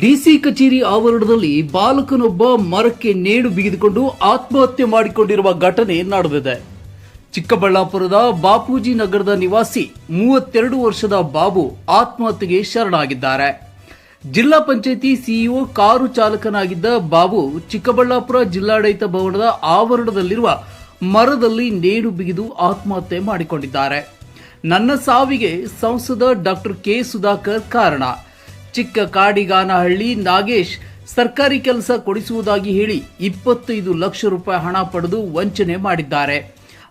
DC ಕಚೇರಿ ಆವರಣದಲ್ಲಿ ಬಾಲಕನೊಬ್ಬ ಮರಕ್ಕೆ ನೇಣು ಬಿಗಿದುಕೊಂಡು ಆತ್ಮಹತ್ಯೆ ಮಾಡಿಕೊಂಡಿರುವ ಘಟನೆ ನಡೆದಿದೆ. ಚಿಕ್ಕಬಳ್ಳಾಪುರದ ಬಾಪೂಜಿ ನಗರದ ನಿವಾಸಿ ಮೂವತ್ತೆರಡು ವರ್ಷದ ಬಾಬು ಆತ್ಮಹತ್ಯೆಗೆ ಶರಣಾಗಿದ್ದಾರೆ. ಜಿಲ್ಲಾ ಪಂಚಾಯಿತಿ ಸಿಇಒ ಕಾರು ಚಾಲಕನಾಗಿದ್ದ ಬಾಬು ಚಿಕ್ಕಬಳ್ಳಾಪುರ ಜಿಲ್ಲಾಡಳಿತ ಭವನದ ಆವರಣದಲ್ಲಿರುವ ಮರದಲ್ಲಿ ನೇಣು ಬಿಗಿದು ಆತ್ಮಹತ್ಯೆ ಮಾಡಿಕೊಂಡಿದ್ದಾರೆ. ನನ್ನ ಸಾವಿಗೆ ಸಂಸದ ಡಾಕ್ಟರ್ ಕೆ ಸುಧಾಕರ್ ಕಾರಣ. ಚಿಕ್ಕ ಕಾಡಿಗಾನಹಳ್ಳಿ ನಾಗೇಶ್ ಸರ್ಕಾರಿ ಕೆಲಸ ಕೊಡಿಸುವುದಾಗಿ ಹೇಳಿ ಇಪ್ಪತ್ತೈದು ಲಕ್ಷ ರೂಪಾಯಿ ಹಣ ಪಡೆದು ವಂಚನೆ ಮಾಡಿದ್ದಾರೆ.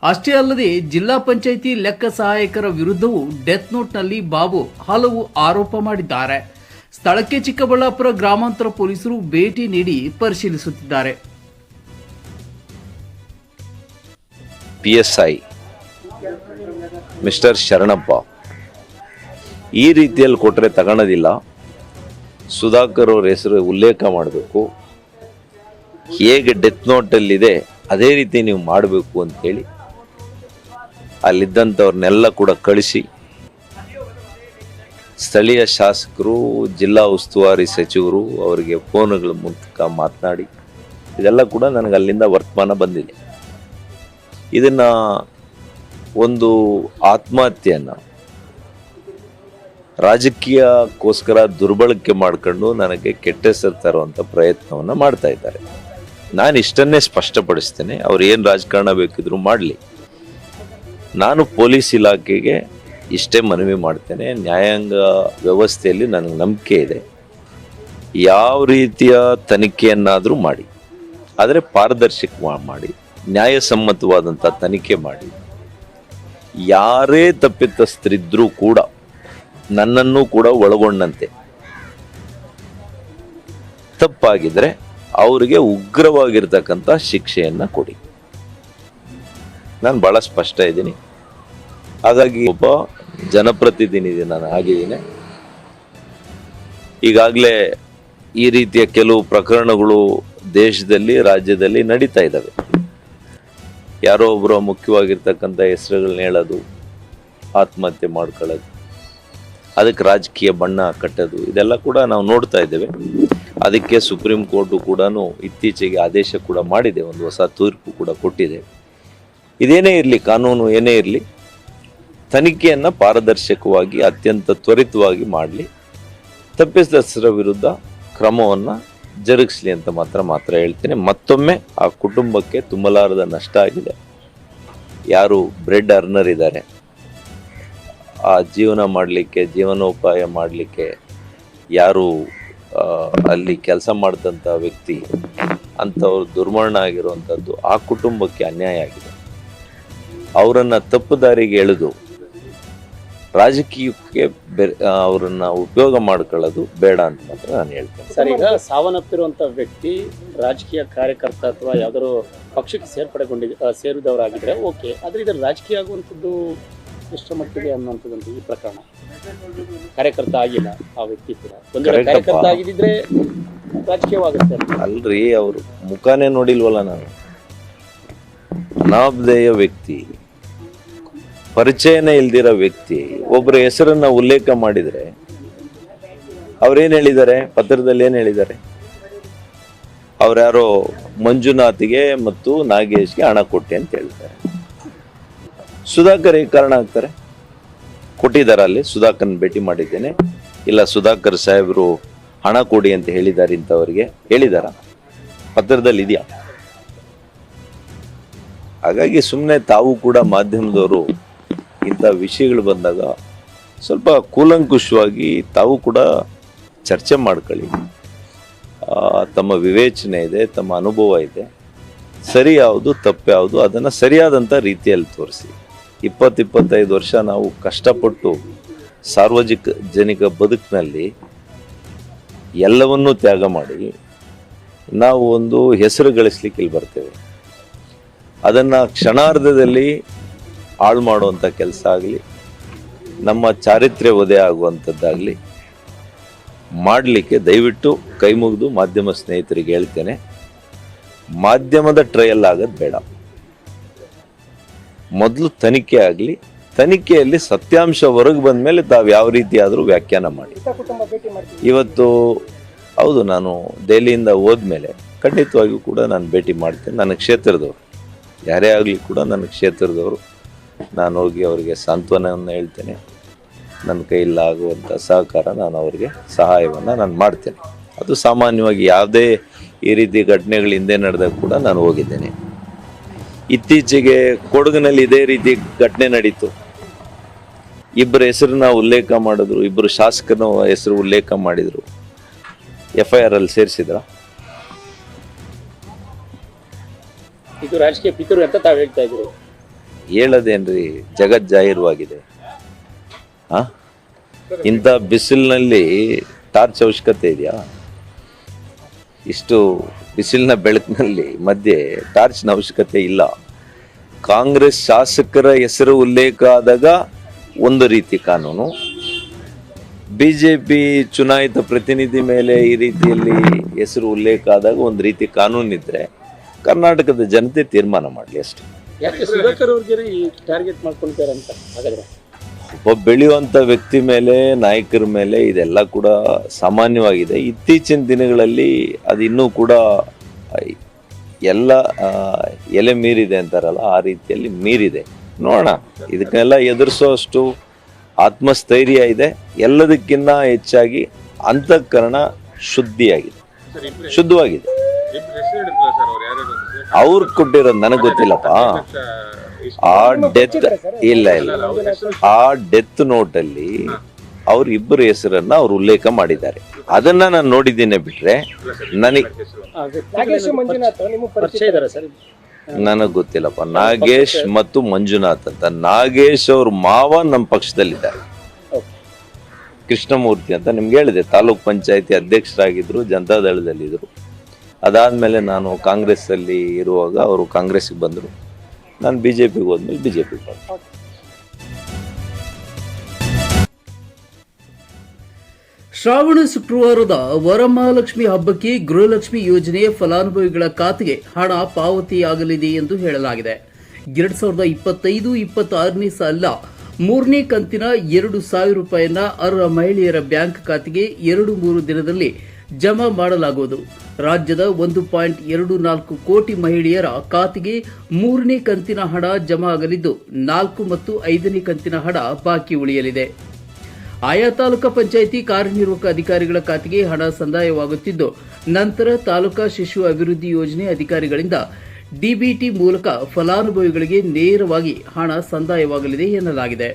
ಅಷ್ಟೇ ಅಲ್ಲದೆ ಜಿಲ್ಲಾ ಪಂಚಾಯಿತಿ ಲೆಕ್ಕ ಸಹಾಯಕರ ವಿರುದ್ಧವೂ ಡೆತ್ ನೋಟ್ನಲ್ಲಿ ಬಾಬು ಹಲವು ಆರೋಪ ಮಾಡಿದ್ದಾರೆ. ಸ್ಥಳಕ್ಕೆ ಚಿಕ್ಕಬಳ್ಳಾಪುರ ಗ್ರಾಮಾಂತರ ಪೊಲೀಸರು ಭೇಟಿ ನೀಡಿ ಪರಿಶೀಲಿಸುತ್ತಿದ್ದಾರೆ. ಪಿಎಸ್ಐ ಮಿಸ್ಟರ್ ಶರಣಪ್ಪ, ಈ ರೀತಿಯಲ್ಲಿ ಕೊಟ್ಟರೆ ತಗೊಳೋದಿಲ್ಲ. ಸುಧಾಕರ್ ಅವರ ಹೆಸರು ಉಲ್ಲೇಖ ಮಾಡಬೇಕು. ಹೇಗೆ ಡೆತ್ ನೋಟಲ್ಲಿದೆ ಅದೇ ರೀತಿ ನೀವು ಮಾಡಬೇಕು ಅಂತೇಳಿ ಅಲ್ಲಿದ್ದಂಥವ್ರನ್ನೆಲ್ಲ ಕೂಡ ಕಳಿಸಿ. ಸ್ಥಳೀಯ ಶಾಸಕರು, ಜಿಲ್ಲಾ ಉಸ್ತುವಾರಿ ಸಚಿವರು ಅವರಿಗೆ ಫೋನ್ಗಳ ಮೂಲಕ ಮಾತನಾಡಿ, ಇದೆಲ್ಲ ಕೂಡ ನನಗೆ ಅಲ್ಲಿಂದ ವರ್ತಮಾನ ಬಂದಿದೆ. ಇದನ್ನು ಒಂದು ಆತ್ಮಹತ್ಯೆಯನ್ನ ರಾಜಕೀಯಕ್ಕೋಸ್ಕರ ದುರ್ಬಳಕೆ ಮಾಡಿಕೊಂಡು ನನಗೆ ಕೆಟ್ಟ ಹೆಸರು ತರುವಂಥ ಪ್ರಯತ್ನವನ್ನು ಮಾಡ್ತಾ ಇದ್ದಾರೆ. ನಾನು ಇಷ್ಟನ್ನೇ ಸ್ಪಷ್ಟಪಡಿಸ್ತೇನೆ, ಅವ್ರು ಏನು ರಾಜಕಾರಣ ಬೇಕಿದ್ರು ಮಾಡಲಿ. ನಾನು ಪೊಲೀಸ್ ಇಲಾಖೆಗೆ ಇಷ್ಟೇ ಮನವಿ ಮಾಡ್ತೇನೆ, ನ್ಯಾಯಾಂಗ ವ್ಯವಸ್ಥೆಯಲ್ಲಿ ನನಗೆ ನಂಬಿಕೆ ಇದೆ. ಯಾವ ರೀತಿಯ ತನಿಖೆಯನ್ನಾದರೂ ಮಾಡಿ, ಆದರೆ ಪಾರದರ್ಶಕ ಮಾಡಿ ನ್ಯಾಯಸಮ್ಮತವಾದಂಥ ತನಿಖೆ ಮಾಡಿ. ಯಾರೇ ತಪ್ಪಿತಸ್ಥರಿದ್ರೂ ಕೂಡ ನನ್ನನ್ನು ಕೂಡ ಒಳಗೊಂಡಂತೆ. ತಪ್ಪಾಗಿದ್ರೆ ಅವರಿಗೆ ಉಗ್ರವಾಗಿರ್ತಕ್ಕಂಥ ಶಿಕ್ಷೆಯನ್ನ ಕೊಡಿ. ನಾನು ಬಹಳ ಸ್ಪಷ್ಟ ಇದ್ದೀನಿ. ಹಾಗಾಗಿ ಒಬ್ಬ ಜನಪ್ರತಿನಿಧಿ ನಾನು ಆಗಿದ್ದೀನಿ ಈಗಾಗಲೇ ಈ ರೀತಿಯ ಕೆಲವು ಪ್ರಕರಣಗಳು ದೇಶದಲ್ಲಿ, ರಾಜ್ಯದಲ್ಲಿ ನಡೀತಾ ಇದ್ದಾವೆ. ಯಾರೋ ಒಬ್ಬರು ಮುಖ್ಯವಾಗಿರ್ತಕ್ಕಂಥ ಹೆಸರುಗಳನ್ನ ಹೇಳೋದು, ಆತ್ಮಹತ್ಯೆ ಮಾಡ್ಕೊಳ್ಳೋದು ಅದಕ್ಕೆ ರಾಜಕೀಯ ಬಣ್ಣ ಕಟ್ಟೋದು, ಇದೆಲ್ಲ ಕೂಡ ನಾವು ನೋಡ್ತಾ ಇದ್ದೇವೆ. ಅದಕ್ಕೆ ಸುಪ್ರೀಂ ಕೋರ್ಟು ಕೂಡ ಇತ್ತೀಚೆಗೆ ಆದೇಶ ಕೂಡ ಮಾಡಿದೆ, ಒಂದು ಹೊಸ ತೀರ್ಪು ಕೂಡ ಕೊಟ್ಟಿದೆ. ಇದೇನೇ ಇರಲಿ, ಕಾನೂನು ಏನೇ ಇರಲಿ, ತನಿಖೆಯನ್ನು ಪಾರದರ್ಶಕವಾಗಿ, ಅತ್ಯಂತ ತ್ವರಿತವಾಗಿ ಮಾಡಲಿ. ತಪ್ಪಿತಸ್ಥರ ವಿರುದ್ಧ ಕ್ರಮವನ್ನು ಜರುಗಿಸಲಿ ಅಂತ ಮಾತ್ರ ಮಾತ್ರ ಹೇಳ್ತೇನೆ. ಮತ್ತೊಮ್ಮೆ ಆ ಕುಟುಂಬಕ್ಕೆ ತುಂಬಲಾರದ ನಷ್ಟ ಆಗಿದೆ. ಯಾರು ಬ್ರೆಡ್ ಅರ್ನರ್ ಇದ್ದಾರೆ. ಆ ಜೀವನ ಮಾಡಲಿಕ್ಕೆ, ಜೀವನೋಪಾಯ ಮಾಡಲಿಕ್ಕೆ ಯಾರು ಅಲ್ಲಿ ಕೆಲಸ ಮಾಡಿದಂಥ ವ್ಯಕ್ತಿ, ಅಂಥವ್ರು ದುರ್ಮರಣ ಆಗಿರುವಂಥದ್ದು ಆ ಕುಟುಂಬಕ್ಕೆ ಅನ್ಯಾಯ ಆಗಿದೆ. ಅವರನ್ನು ತಪ್ಪು ದಾರಿಗೆ ಎಳೆದು, ರಾಜಕೀಯಕ್ಕೆ ಬೆರೆ ಅವರನ್ನ ಉಪಯೋಗ ಮಾಡ್ಕೊಳ್ಳೋದು ಬೇಡ ಅಂತ ಮಾತ್ರ ನಾನು ಹೇಳ್ತೇನೆ. ಸರ್, ಈಗ ಸಾವನ್ನಪ್ಪಿರುವಂಥ ವ್ಯಕ್ತಿ ರಾಜಕೀಯ ಕಾರ್ಯಕರ್ತ ಅಥವಾ ಯಾವ್ದಾದ್ರು ಪಕ್ಷಕ್ಕೆ ಸೇರ್ಪಡೆಗೊಂಡಿದ್ದ ಸೇರಿದವರಾಗಿದ್ರೆ ಓಕೆ. ಆದರೆ ಇದರ ರಾಜಕೀಯ ಆಗುವಂಥದ್ದು ಎಷ್ಟು ಮಟ್ಟಿಗೆ ಅನ್ನುವಂಥದ್ದು ಈ ಪ್ರಕರಣ. ಕಾರ್ಯಕರ್ತ ಆಗಿಲ್ಲ ಆ ವ್ಯಕ್ತಿ ಕೂಡ. ಒಂದು ವೇಳೆ Correct ಅಪ್ಪ. ಕಾರ್ಯಕರ್ತ ಆಗಿದ್ರೆ ರಾಜಕೀಯವಾಗುತ್ತೆ. ಅಲ್ರಿ ಅವರು ಮುಖಾನೇ ನೋಡಿಲ್ವಲ್ಲ ನಾನು. ಅನಾಮಧೇಯ ವ್ಯಕ್ತಿ ಪರಿಚಯನೇ ಇಲ್ದಿರೋ ವ್ಯಕ್ತಿ ಒಬ್ಬರ ಹೆಸರನ್ನ ಉಲ್ಲೇಖ ಮಾಡಿದ್ರೆ ಅವ್ರೇನ್ ಹೇಳಿದ್ದಾರೆ? ಪತ್ರದಲ್ಲಿ ಏನ್ ಹೇಳಿದ್ದಾರೆ? ಅವ್ರ್ಯಾರೋ ಮಂಜುನಾಥ್ಗೆ ಮತ್ತು ನಾಗೇಶ್ಗೆ ಹಣ ಕೊಟ್ಟೆ ಅಂತ ಹೇಳ್ತಾರೆ ಸುಧಾಕರ್ ಕಾರಣ ಆಗ್ತಾರೆ? ಕೊಟ್ಟಿದ್ದಾರೆ ಅಲ್ಲಿ, ಸುಧಾಕರ್ನ ಭೇಟಿ ಮಾಡಿದ್ದೇನೆ. ಇಲ್ಲ, ಸುಧಾಕರ್ ಸಾಹೇಬರು ಹಣ ಕೊಡಿ ಅಂತ ಹೇಳಿದ್ದಾರೆ ಅವರಿಗೆ ಹೇಳಿದಾರ ಪತ್ರದಲ್ಲಿ ಇದೆಯಾ? ಹಾಗಾಗಿ ಸುಮ್ಮನೆ ತಾವು ಕೂಡ ಮಾಧ್ಯಮದವರು ಇಂಥ ವಿಷಯಗಳು ಬಂದಾಗ ಸ್ವಲ್ಪ ಕೂಲಂಕುಷವಾಗಿ ತಾವು ಕೂಡ ಚರ್ಚೆ ಮಾಡ್ಕೊಳ್ಳಿ. ತಮ್ಮ ವಿವೇಚನೆ ಇದೆ, ತಮ್ಮ ಅನುಭವ ಇದೆ. ಸರಿ ಯಾವುದು, ತಪ್ಪು ಯಾವುದು, ಅದನ್ನು ಸರಿಯಾದಂಥ ರೀತಿಯಲ್ಲಿ ತೋರಿಸಿ. ಇಪ್ಪತ್ತು ಇಪ್ಪತ್ತೈದು ವರ್ಷ ನಾವು ಕಷ್ಟಪಟ್ಟು ಸಾರ್ವಜನಿಕ ಜನಿಕ ಬದುಕಿನಲ್ಲಿ ಎಲ್ಲವನ್ನೂ ತ್ಯಾಗ ಮಾಡಿ ನಾವು ಒಂದು ಹೆಸರು ಗಳಿಸ್ಲಿಕ್ಕೆ ಇಲ್ಲಿ ಬರ್ತೇವೆ. ಅದನ್ನು ಕ್ಷಣಾರ್ಧದಲ್ಲಿ ಹಾಳು ಮಾಡುವಂಥ ಕೆಲಸ ಆಗಲಿ, ನಮ್ಮ ಚಾರಿತ್ರ್ಯ ವಧೆ ಆಗುವಂಥದ್ದಾಗಲಿ ಮಾಡಲಿಕ್ಕೆ ದಯವಿಟ್ಟು ಕೈ ಮುಗಿದು ಮಾಧ್ಯಮ ಸ್ನೇಹಿತರಿಗೆ ಹೇಳ್ತೇನೆ. ಮಾಧ್ಯಮದ ಟ್ರಯಲ್ ಆಗೋದು ಬೇಡ. ಮೊದಲು ತನಿಖೆ ಆಗಲಿ ತನಿಖೆಯಲ್ಲಿ ಸತ್ಯಾಂಶ ಹೊರಗೆ ಬಂದ ಮೇಲೆ ತಾವು ಯಾವ ರೀತಿಯಾದರೂ ವ್ಯಾಖ್ಯಾನ ಮಾಡಿ. ಇವತ್ತು ಹೌದು ನಾನು ದೆಹಲಿಯಿಂದ ಹೋದ್ಮೇಲೆ ಖಂಡಿತವಾಗಿಯೂ ಕೂಡ ನಾನು ಭೇಟಿ ಮಾಡ್ತೇನೆ. ನನ್ನ ಕ್ಷೇತ್ರದವರು ಯಾರೇ ಆಗಲಿ ಕೂಡ ನನ್ನ ಕ್ಷೇತ್ರದವರು. ನಾನು ಹೋಗಿ ಅವರಿಗೆ ಸಾಂತ್ವನವನ್ನು ಹೇಳ್ತೇನೆ. ನನ್ನ ಕೈಲಾಗುವಂಥ ಸಹಕಾರ ನಾನು ಅವರಿಗೆ ಸಹಾಯವನ್ನು ನಾನು ಮಾಡ್ತೇನೆ. ಅದು ಸಾಮಾನ್ಯವಾಗಿ ಯಾವುದೇ ಈ ರೀತಿ ಘಟನೆಗಳು ಹಿಂದೆ ನಡೆದಾಗ ಕೂಡ ನಾನು ಹೋಗಿದ್ದೇನೆ. ಇತ್ತೀಚೆಗೆ ಕೊಡಗಿನಲ್ಲಿ ಇದೇ ರೀತಿ ಘಟನೆ ನಡೀತು. ಇಬ್ಬರ ಹೆಸರನ್ನ ಉಲ್ಲೇಖ ಮಾಡಿದ್ರು ಇಬ್ಬರು ಶಾಸಕನ ಹೆಸರು ಉಲ್ಲೇಖ ಮಾಡಿದ್ರು. ಎಫ್ ಐ ಆರ್ ಅಲ್ಲಿ ಸೇರಿಸಿದ್ರ? ಇದು ರಾಜಕೀಯ ಪಿತೂರು ಅಂತ ತಾವು ಹೇಳ್ತಾ ಇದ್ರು ಹೇಳೋದೇನ್ರಿ ಜಗತ್ ಜಾಹೀರವಾಗಿದೆ. ಆ? ಇಂಥ ಬಿಸಿಲಿನಲ್ಲಿ ಟಾರ್ಚ್ ಅವಶ್ಯಕತೆ ಇದೆಯಾ? ಇಷ್ಟು ಬಿಸಿಲಿನ ಬೆಳಕಿನಲ್ಲಿ ಮಧ್ಯೆ ಟಾರ್ಚ್ನ ಅವಶ್ಯಕತೆ ಇಲ್ಲ. ಕಾಂಗ್ರೆಸ್ ಶಾಸಕರ ಹೆಸರು ಉಲ್ಲೇಖ ಆದಾಗ ಒಂದು ರೀತಿ ಕಾನೂನು. ಬಿ ಜೆ ಪಿ ಚುನಾಯಿತ ಪ್ರತಿನಿಧಿ ಮೇಲೆ ಈ ರೀತಿಯಲ್ಲಿ ಹೆಸರು ಉಲ್ಲೇಖ ಆದಾಗ ಒಂದು ರೀತಿ ಕಾನೂನಿದ್ರೆ ಕರ್ನಾಟಕದ ಜನತೆ ತೀರ್ಮಾನ ಮಾಡಲಿ ಅಷ್ಟೇ. ಯಾಕೆ ಸುಧಾಕರ್ ಅವ್ರಿಗೆ ಟಾರ್ಗೆಟ್ ಮಾಡ್ಕೊಳ್ತಾರೆ ಅಂತ ಹಾಗಾದ್ರೆ? ಒಬ್ಬ ಬೆಳೆಯುವಂಥ ವ್ಯಕ್ತಿ ಮೇಲೆ ನಾಯಕರ ಮೇಲೆ ಇದೆಲ್ಲ ಕೂಡ ಸಾಮಾನ್ಯವಾಗಿದೆ. ಇತ್ತೀಚಿನ ದಿನಗಳಲ್ಲಿ ಅದು ಇನ್ನೂ ಕೂಡ ಎಲ್ಲ ಎಲೆ ಮೀರಿದೆ ಅಂತಾರಲ್ಲ ಆ ರೀತಿಯಲ್ಲಿ ಮೀರಿದೆ. ನೋಡೋಣ ಇದಕ್ಕೆಲ್ಲ ಎದುರಿಸೋಷ್ಟು ಆತ್ಮಸ್ಥೈರ್ಯ ಇದೆ. ಎಲ್ಲದಕ್ಕಿಂತ ಹೆಚ್ಚಾಗಿ ಅಂತಃಕರಣ ಶುದ್ಧಿಯಾಗಿದೆ. ಶುದ್ಧವಾಗಿದೆ. ಅವ್ರು ಕೊಟ್ಟಿರೋದು ನನಗೆ ಗೊತ್ತಿಲ್ಲಪ್ಪ. ಆ ಡೆತ್ ಇಲ್ಲ ಇಲ್ಲ. ಆ ಡೆತ್ ನೋಟಲ್ಲಿ ಅವ್ರ ಇಬ್ಬರ ಹೆಸರನ್ನ ಅವ್ರು ಉಲ್ಲೇಖ ಮಾಡಿದ್ದಾರೆ. ಅದನ್ನ ನಾನು ನೋಡಿದ್ದೇನೆ ಬಿಟ್ರೆ ನನಗೆ ನನಗ್ ವ್ಯಕ್ತಿಗಳು ಪರಿಚಯ ಇದ್ದಾರೆ ಸರ್. ನನಗೆ ಗೊತ್ತಿಲ್ಲಪ್ಪ. ನಾಗೇಶ್ ಮತ್ತು ಮಂಜುನಾಥ್ ಅಂತ. ನಾಗೇಶ್ ಅವ್ರ ಮಾವ ನಮ್ಮ ಪಕ್ಷದಲ್ಲಿದ್ದಾರೆ. ಓಕೆ ಕೃಷ್ಣಮೂರ್ತಿ ಅಂತ ನಿಮ್ಗೆ ಹೇಳಿದೆ. ತಾಲೂಕ್ ಪಂಚಾಯತಿ ಅಧ್ಯಕ್ಷರಾಗಿದ್ರು ಜನತಾದಳದಲ್ಲಿದ್ರು. ಅದಾದ್ಮೇಲೆ ನಾನು ಕಾಂಗ್ರೆಸ್ ಅಲ್ಲಿ ಇರುವಾಗ ಅವರು ಕಾಂಗ್ರೆಸ್ಗೆ ಬಂದರು. ನಾನು ಬಿ ಜೆ ಪಿಗೆ ಹೋದ್ಮೇಲೆ ಬಿ ಜೆ ಬಂದೆ ಶ್ರಾವಣ ಶುಕ್ರವಾರದ ವರಮಹಾಲಕ್ಷ್ಮಿ ಹಬ್ಬಕ್ಕೆ ಗೃಹಲಕ್ಷ್ಮಿ ಯೋಜನೆಯ ಫಲಾನುಭವಿಗಳ ಖಾತೆಗೆ ಹಣ ಪಾವತಿಯಾಗಲಿದೆ ಎಂದು ಹೇಳಲಾಗಿದೆ. ಎರಡ್ ಸಾವಿರದ ಇಪ್ಪತ್ತೈದು, ಇಪ್ಪತ್ತಾರನೇ ಸಾಲ, ಮೂರನೇ ಕಂತಿನ ಎರಡು ಸಾವಿರ ರೂಪಾಯಿಯನ್ನ ಅರ್ಹ ಮಹಿಳೆಯರ ಬ್ಯಾಂಕ್ ಖಾತೆಗೆ ಎರಡು, ಮೂರು ದಿನದಲ್ಲಿ ಜಮಾ ಮಾಡಲಾಗುವುದು. ರಾಜ್ಯದ ಒಂದು ಪಾಯಿಂಟ್ ಎರಡು ನಾಲ್ಕು ಕೋಟಿ ಮಹಿಳೆಯರ ಖಾತೆಗೆ ಮೂರನೇ ಕಂತಿನ ಹಣ ಜಮಾ ಆಗಲಿದ್ದು, ನಾಲ್ಕು ಮತ್ತು ಐದನೇ ಕಂತಿನ ಹಣ ಬಾಕಿ ಉಳಿಯಲಿದೆ. ಆಯಾ ತಾಲೂಕಾ ಪಂಚಾಯಿತಿ ಕಾರ್ಯನಿರ್ವಾಹಕ ಅಧಿಕಾರಿಗಳ ಖಾತೆಗೆ ಹಣ ಸಂದಾಯವಾಗುತ್ತಿದ್ದು, ನಂತರ ತಾಲೂಕಾ ಶಿಶು ಅಭಿವೃದ್ಧಿ ಯೋಜನೆ ಅಧಿಕಾರಿಗಳಿಂದ ಡಿಬಿಟಿ ಮೂಲಕ ಫಲಾನುಭವಿಗಳಿಗೆ ನೇರವಾಗಿ ಹಣ ಸಂದಾಯವಾಗಲಿದೆ ಎನ್ನಲಾಗಿದೆ.